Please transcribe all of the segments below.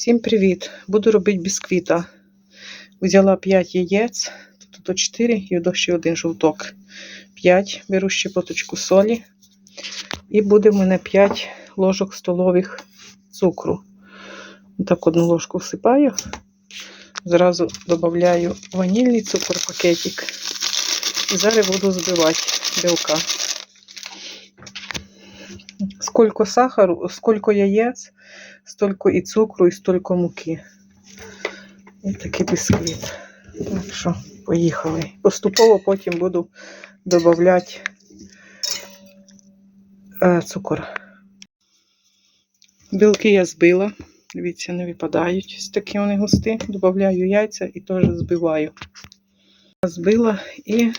Всім привіт! Буду робити бісквіта. Взяла 5 яєць, тут 4 і ще один жовток. 5, беру щепоточку солі. І буде в мене 5 ложок столових цукру. Так одну ложку всипаю. Зразу додаю ванільний цукор пакетик. І зараз буду збивати білка. Сколько сахару, сколько яєць, столько і цукру, і столько муки. І такий бісквіт. Так що, поїхали. Поступово потім буду додавати е, цукор. Білки я збила. Дивіться, не випадають. Ось такі вони густі. Додаю яйця і теж збиваю. Збила і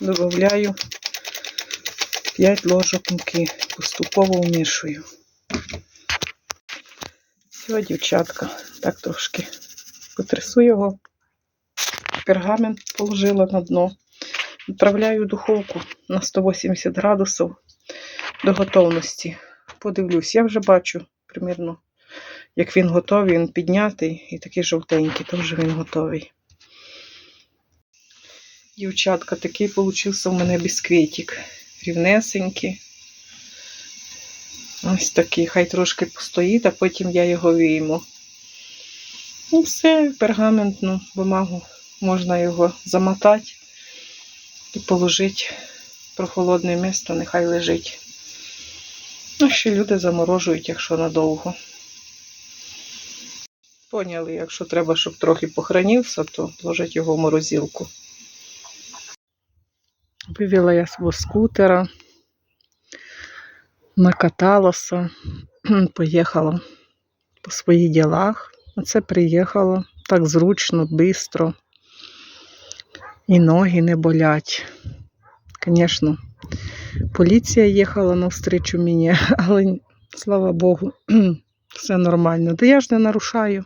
додаю 5 ложок муки. Поступово вмішую. Все, дівчатка, так трошки потрясу його. Пергамент положила на дно. Відправляю в духовку на 180 градусів до готовності. Подивлюсь, я вже бачу примірно, як він готовий, він піднятий і такий жовтенький, то вже він готовий. Дівчатка, такий получився в мене бісквітик. Рівнесенький. Ось такий, хай трошки постоїть, а потім я його вийму. І все, пергаментну бумагу можна його замотати і положити в прохолодне місце, нехай лежить. Ну, ще люди заморожують, якщо надовго. Поняли, якщо треба, щоб трохи похоронився, то вложить його в морозилку. Вивела я свого скутера, накаталася, поїхала по своїх ділах. Оце приїхала так зручно, швидко. І ноги не болять. Звісно, поліція їхала навстрічу мені, але, слава Богу, все нормально. Та я ж не нарушаю,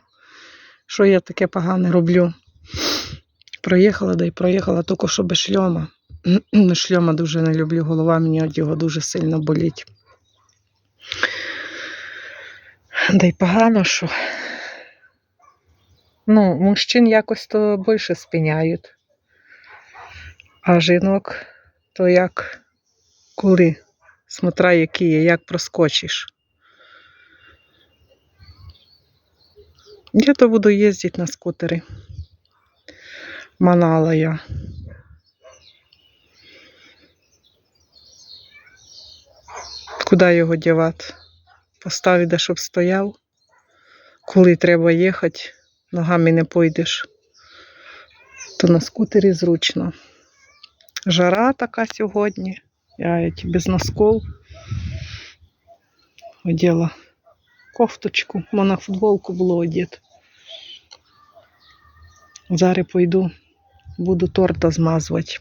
що я таке погане роблю. Проїхала, да й проїхала, тільки що без шльома. Шльома дуже не люблю, голова мені від його дуже сильно болить. Да й погано, що ну, мужчин якось то більше спиняють, а жінок то як коли, смотря які є, як проскочиш. Я то буду їздити на скутері. Манала я. Куди його дівати? Поставити, щоб стояв. Коли треба їхати, ногами не пойдеш, то на скутері зручно. Жара така сьогодні. Я без носков оділа кофточку, на футболку було одіти. Зараз пойду, буду торта змазувати.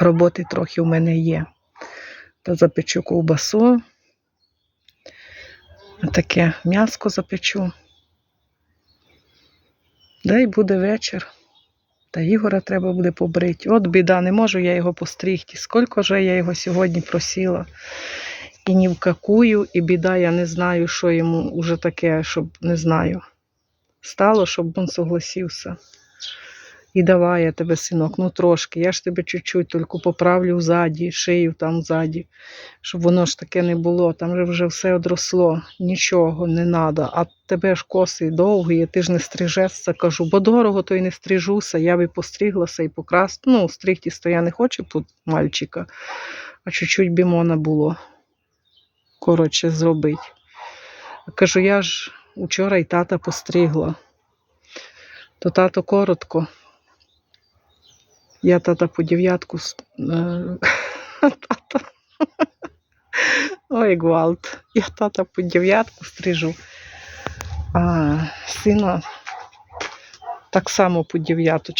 Роботи трохи у мене є. Та запечу ковбасу. Таке м'яско запечу. Да й буде вечір. Та Ігора треба буде побрити. От біда, не можу я його постригти. Скільки вже я його сьогодні просила. І ні в какую, і біда, я не знаю, що йому уже таке, щоб не знаю. Стало, щоб він согласився. І давай я тебе, синок, ну трошки. Я ж тебе чуть-чуть тільки поправлю ззаді, шию там ззаді, щоб воно ж таке не було. Там же вже все одросло, нічого не треба. А тебе ж коси довгі, ти ж не стрижешся, кажу, бо дорого, то й не стрижуся. Я би постріглася і покрас. Ну, стригтись то я не хочу тут мальчика, а чуть-чуть бімона було. Коротше, зробити. Кажу, я ж учора й тата постригла. То тато коротко. Я тата по дев'ятку. Е, тата. Ой, гвалт. Я тата по дев'ятку стрижу, а сина так само по дев'яточку.